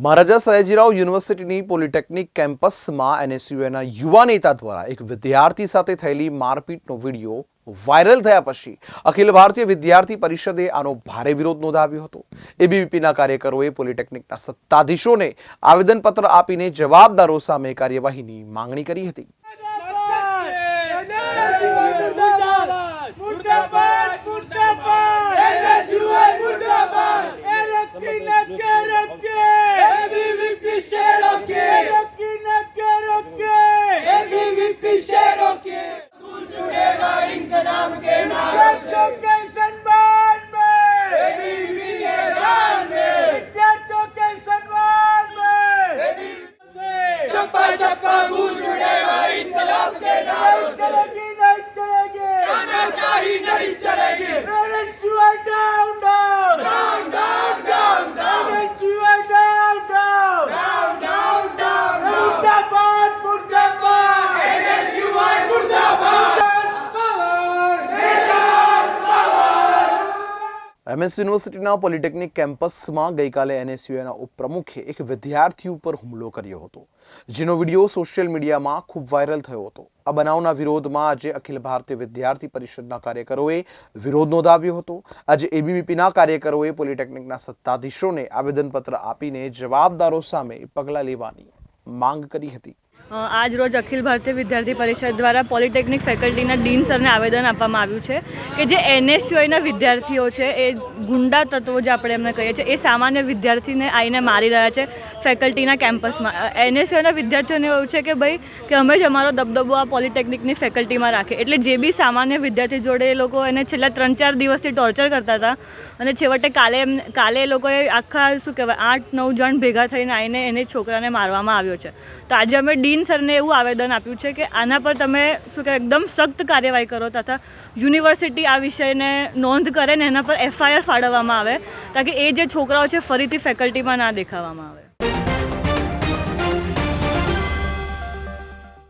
મહારાજા સયાજીરાવ યુનિવર્સિટીની પોલિટેકનિક કેમ્પસમાં એનએસયુએના યુવા નેતા દ્વારા એક વિદ્યાર્થી સાથે થયેલી મારપીટનો વીડિયો વાયરલ થયા પછી અખિલ ભારતીય વિદ્યાર્થી પરિષદે આનો ભારે વિરોધ નોંધાવ્યો હતો એબીવીપીના કાર્યકરોએ પોલિટેકનિકના સત્તાધીશોને આવેદનપત્ર આપીને જવાબદારો સામે કાર્યવાહીની માંગણી કરી હતી એમએસ યુનિવર્સિટીના પોલિટેકનિક કેમ્પસમાં ગઈકાલે એનએસયુએના ઉપપ્રમુખે એક વિદ્યાર્થી ઉપર હુમલો કર્યો હતો, જેનો વીડિયો સોશિયલ મીડિયામાં ખૂબ વાયરલ થયો હતો. આ બનાવના વિરોધમાં આજે અખિલ ભારતીય વિદ્યાર્થી પરિષદના કાર્યકરોએ વિરોધ નોંધાવ્યો હતો. આજે એબીવીપીના કાર્યકરોએ પોલિટેકનિકના સત્તાધીશોને આવેદનપત્ર આપીને જવાબદારો સામે પગલાં લેવાની માંગ કરી હતી. આજ રોજ અખિલ ભારતીય વિદ્યાર્થી પરિષદ દ્વારા પોલિટેકનિક ફેકલ્ટીના ડીન સરને આવેદન આપવામાં આવ્યું છે કે જે એનએસયુઆઈના વિદ્યાર્થીઓ છે, એ ગુંડા તત્વો જે આપણે એમને કહીએ છીએ, એ સામાન્ય વિદ્યાર્થીને આવીને મારી રહ્યા છે ફેકલ્ટીના કેમ્પસમાં. એનએસયુઆઈના વિદ્યાર્થીઓને એવું છે કે ભાઈ, કે અમે જ અમારો દબદબો આ પોલિટેકનિકની ફેકલ્ટીમાં રાખીએ એટલે જે બી સામાન્ય વિદ્યાર્થી જોડે એ લોકો એને છેલ્લા ત્રણ ચાર દિવસથી ટોર્ચર કરતા હતા અને છેવટે કાલે એમ, કાલે એ લોકોએ આખા, શું કહેવાય આઠ નવ જણ ભેગા થઈને આવીને એને છોકરાને મારવામાં આવ્યો છે. તો આજે અમે ડીન સરને એવું આવેદન આપ્યું છે કે આના પર તમે શું કહેવાય, એકદમ સખ્ત કાર્યવાહી કરો તથા યુનિવર્સિટી આ વિષયને નોંધ કરે ને એના પર એફઆઈઆર ફાળવવામાં આવે, તાકી એ જે છોકરાઓ છે ફરીથી ફેકલ્ટીમાં ના દેખાવામાં આવે.